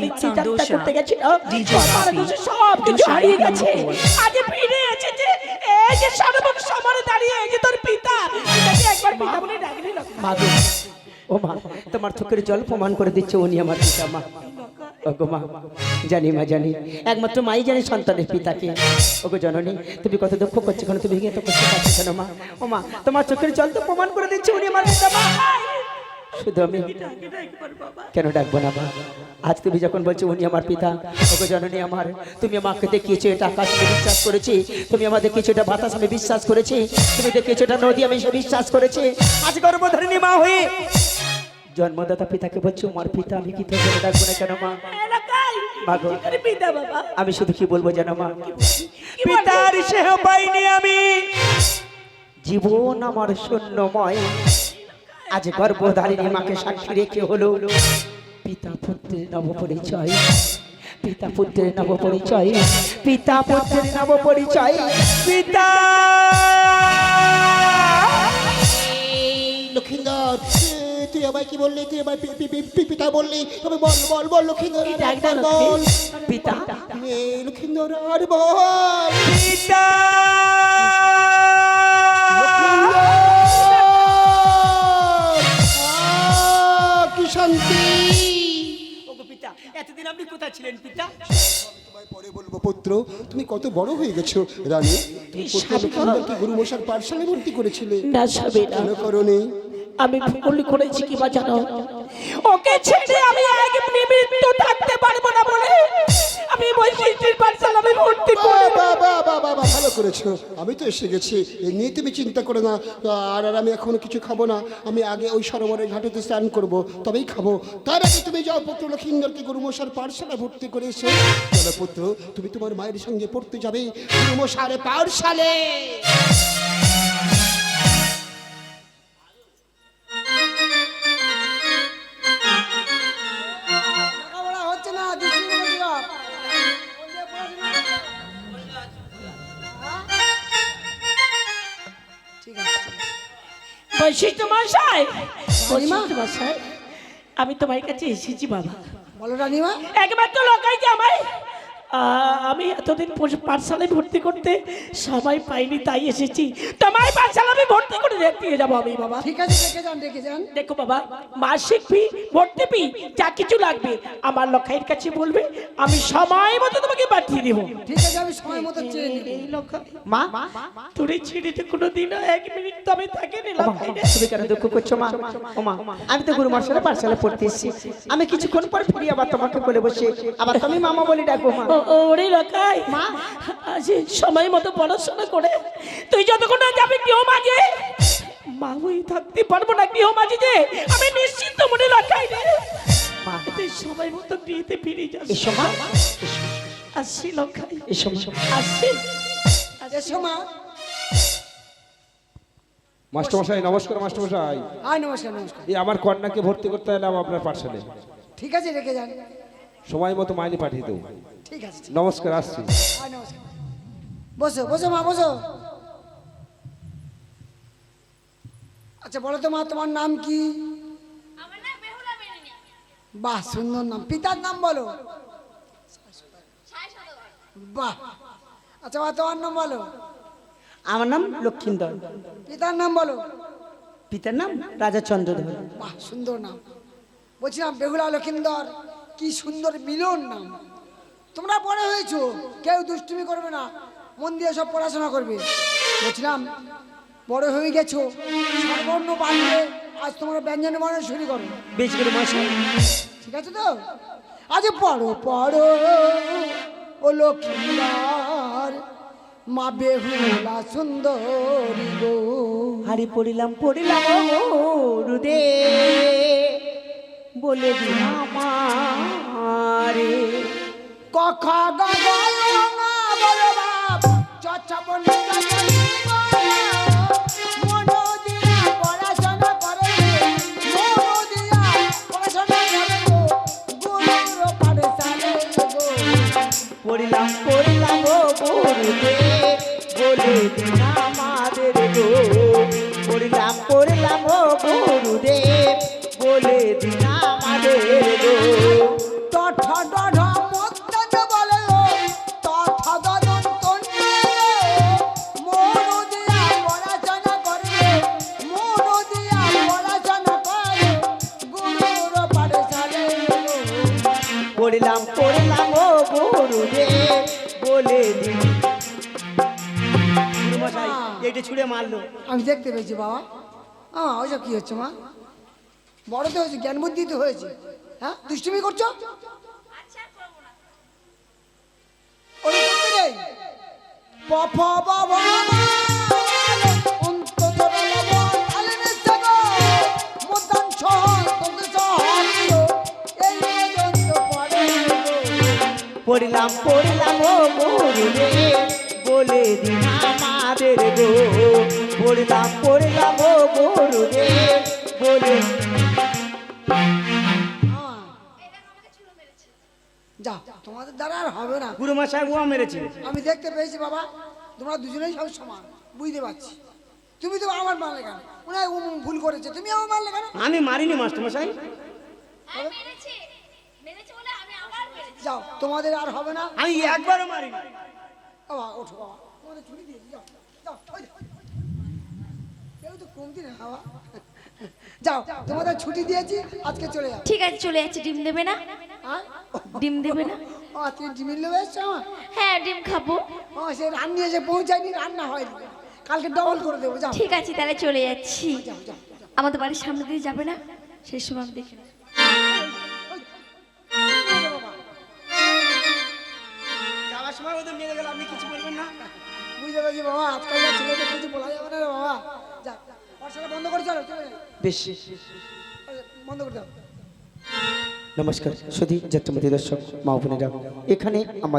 আমি চিন্তা করতে সব কিছু হারিয়ে গেছে. আজ ফিরে এসেছে এই যে সর্বক সমানে দাঁড়িয়ে এই যে তোর পিতা। একবার পিতা বলে ডাকলি না? ও মা তোমার চোখের জল প্রমাণ করে দিচ্ছে উনি আমার পিতা মা। ওগো মা জানি মা জানি। একমাত্র মাই জানি সন্তানের পিতাকে। ওগো জননী তুমি কত দুঃখ করছ কেন? তুমি তো করতে পারছ কেন মা? ও মা তোমার চোখের জল তো প্রমাণ করে দিচ্ছে উনি আমার পিতা মা। শুধু আমি। কেন ডাকবো না মা? আজ তুমি যখন বলছো, উনি আমার পিতা, ওগো জননী আমার, তুমি আমাকে দেখিয়েছো, এটা আকাশ বিশ্বাস করেছি। তুমি আমাদের দেখিয়েছো, এটা বাতাস আমি বিশ্বাস করেছি। তুমি দেখিয়েছো, এটা নদী আমি বিশ্বাস করেছি। আজ গর্ভধারিণী মা হয়ে জন্মদাতা পিতাকে বলছো আমার পিতা, আমি কি তোকে ডাকবো না কেন মা? আমি শুধু কি বলব জানো মা? পিতার সেহ পাইনি আমি। জীবন আমার শূন্যময়। আজ গর্ভধারিণী মাকে সাক্ষী রেখে হলো পিতা পুত্রের নব পরিচয় পিতা পুত্রের নব পরিচয় পিতা পুত্রের নব পরিচয় পিতা লক্ষিন্দর তুই আমায় কি বললি? তুই আমায় পিতা বললি? তবে বল বল বল লক্ষিন্দর বল। পিতা। লক্ষিন্দর আর বল। পিতা! ছিলেন পিতা? পরে বলব পুত্র তুমি কত বড় হয়ে গেছো রানী। তুমি গুরু মশার পাঠশালে ভর্তি করেছিলে? না সবে না করনি আমি ভুল করেছি কি বা জানো? ওকে ছেড়ে আমি এক নিমিত্ত থাকতে পারব না করেছ? আমি তো এসে গেছি। এ নিয়ে তুমি চিন্তা করে না। আর আর আমি এখনও কিছু খাব না। আমি আগে ওই সরোবরের ঘাটেতে স্নান করব, তবেই খাব। তার আগে তুমি যাও পুত্র লক্ষিন্দরকে গুরুমশার পাঠশালা ভর্তি করে পুত্র, তুমি তোমার মায়ের সঙ্গে পড়তে যাবে গুরুমশারে পাঠশালে বৈশিষ্ট্য মশাই। বৈশিষ্ট্য মশাই আমি তোমার কাছে এসেছি বাবা। বলো রানিমা। তো লোকাই যে আমায় আমি এতদিন পাঠশালায় ভর্তি করতে সবাই পাইনি তাই এসেছি। তোমায় পাঠশালা আমি ভর্তি করে দিয়ে যাব আমি বাবা। ঠিক আছে দেখে যান দেখে যান। দেখো বাবা মাসিক ফি ভর্তি ফি যা কিছু লাগবে আমার লক্ষাইয়ের কাছে বলবে আমি সময় মতো তোমাকে পাঠিয়ে দেবো। ঠিক আছে আমি সময় মতো চেয়ে মা? তোর এই ছেড়েতে কোনোদিনও এক মিনিট তবে থাকে নি ও মা, লক্ষাই। রে। তুমি কেন দুঃখ করছ মা? ও মা আমি তো গুরু মশালা পাঠশালা পড়তে এসেছি। আমি কিছুক্ষণ পর ফিরি আবার তোমাকে বলে বসে আবার তুমি মামা বলে ডাকো মা। ওরে লকাই আজ সময় মতো পড়াশোনা করে। তুই যতক্ষণ না যাবি মাঝে। মা থাকতে পারব না গৃহ মাঝে যে। আমি নিশ্চিন্ত মনে লকাই রে। তুই সময় মতো বিয়েতে ফিরে যাস। এসো মা। আসছি লকাই এসো আসছি এসো মা। মাস্টারমশাই নমস্কার মাস্টারমশাই। হ্যাঁ নমস্কার নমস্কার। এই আমার কন্যাকে ভর্তি করতে এলাম আপনার পাঠশালে ঠিক আছে রেখে যান। সময় মতো মাইনে পাঠিয়ে দেবো। ঠিক আছে নমস্কার আসছি। হ্যাঁ নমস্কার। বসো বসো মা বসো। আচ্ছা বলো তো মা তোমার নাম কি? বাহ সুন্দর নাম। পিতার নাম বলো। বাহ। আচ্ছা মা তোমার নাম বলো। আমার নাম লক্ষ্মীন্দর পিতার নাম বলো। পিতার নাম রাজা চন্দ্রধর। বাহ সুন্দর নাম। বলছিলাম বেহুলা লক্ষিন্দর কি সুন্দর মিলন নাম। তোমরা বড় হয়েছো কেউ দুষ্টুমি করবে না মন দিয়ে সব পড়াশোনা করবে। বলছিলাম বড় হয়ে গেছো সর্বর্ণ বাড়বে আজ তোমরা ব্যঞ্জন বানানো শুরু করো। বেশ মশাই ঠিক আছে তো? আজ পড়ো পড়ো ও লক্ষ্মীবার মা বেহুলা সুন্দরী গো। হারি পড়িলাম পড়িলাম রুদে। বলে দিলাম আমারে। কখা গায় না বড় বাপ গো পড়িলাম পড়িলাম ও গুরুদে বলে দিন আমাদের গো। পড়িলাম পড়িলাম ও গুরুদে বলে দিন আমাদের গো। বলে দিন গুরুমশাই এইটা ছুঁড়ে মারলো। আমি দেখতে পেয়েছি বাবা। ওইসব কি হচ্ছে মা? বড় তো হয়েছে জ্ঞান বুদ্ধি তো হয়েছে। হ্যাঁ দুষ্টুমি করছ? ওরকম করতে নেই প পড়লাম পড়লাম ও বলে দিন আমাদের গো। পড়লাম পড়লাম ও বলে যা তোমাদের দ্বারা আর হবে না। মেরেছে। আমি দেখতে পেয়েছি বাবা তোমরা দুজনেই সব সমান বুঝতে পারছি। তুমি তো আমার মারলে কেন? হয় ভুল করেছে। তুমি আমার মারলে কেন? আমি মারিনি মাস্টারমশাই। হ্যাঁ মেরেছে। মেরেছে বলে আমি আবার মেরেছি যাও তোমাদের আর হবে না। আমি একবারও মারিনি। বাবা ওঠো বাবা তোমাদের ছুটি দিয়েছি যাও যাও। কেউ তো কমতি না বাবা। যাও তোমাদের ছুটি দিয়েছি আজকে চলে যাও। ঠিক আছে চলে যাচ্ছে ডিম দেবে না? হ্যাঁ? ডিম দেবে না? ও আজকে ডিমির লোক এসছো হ্যাঁ ডিম খাব। ও সে রান্নি এসে পৌঁছায়নি রান্না হয়নি। কালকে ডবল করে দেবো যাও। ঠিক আছে তাহলে চলে যাচ্ছি। যাও যাও যাও। আমাদের বাড়ির সামনে দিয়ে যাবে না? সেই সময় আমি দেখে বুঝতে বাবা আজকালকার ছেলেদের কিছু বলা যাবে না রে বাবা। যা পড়াশোনা বন্ধ করে চলো বেশ। বন্ধ করে দাও। নমস্কার সুধী যাত্রমতী দর্শক মা বোনেরা। এখানে আমাদের